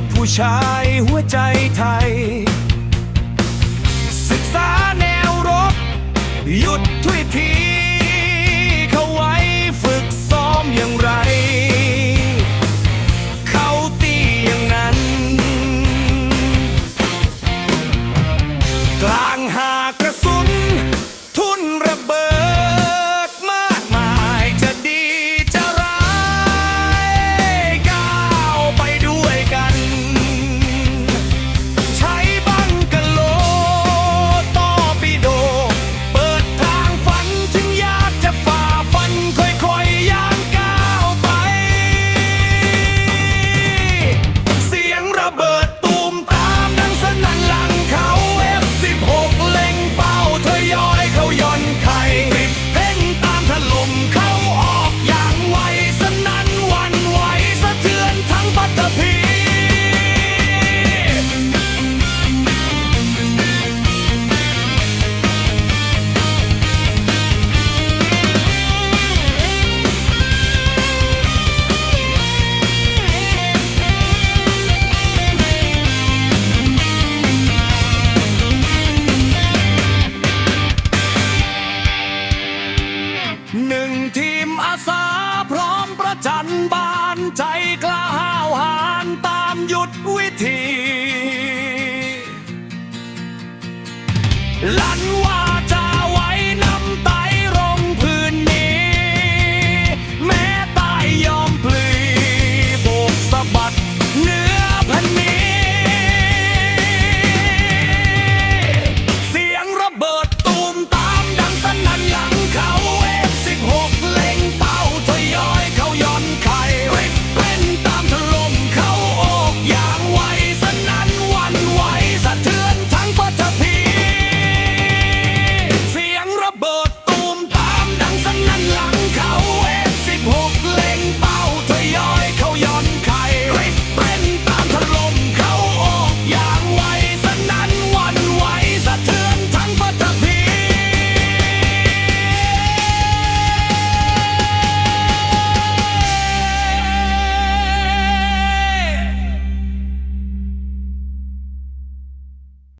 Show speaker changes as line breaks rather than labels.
กผู้ชายหัวใจไทย ศึกษาแนวรบ หยุดทุยที หนึ่งทีมอาสาพร้อมประจันบานใจกล้าห้าวหาญตามหยุดวิธี ลันว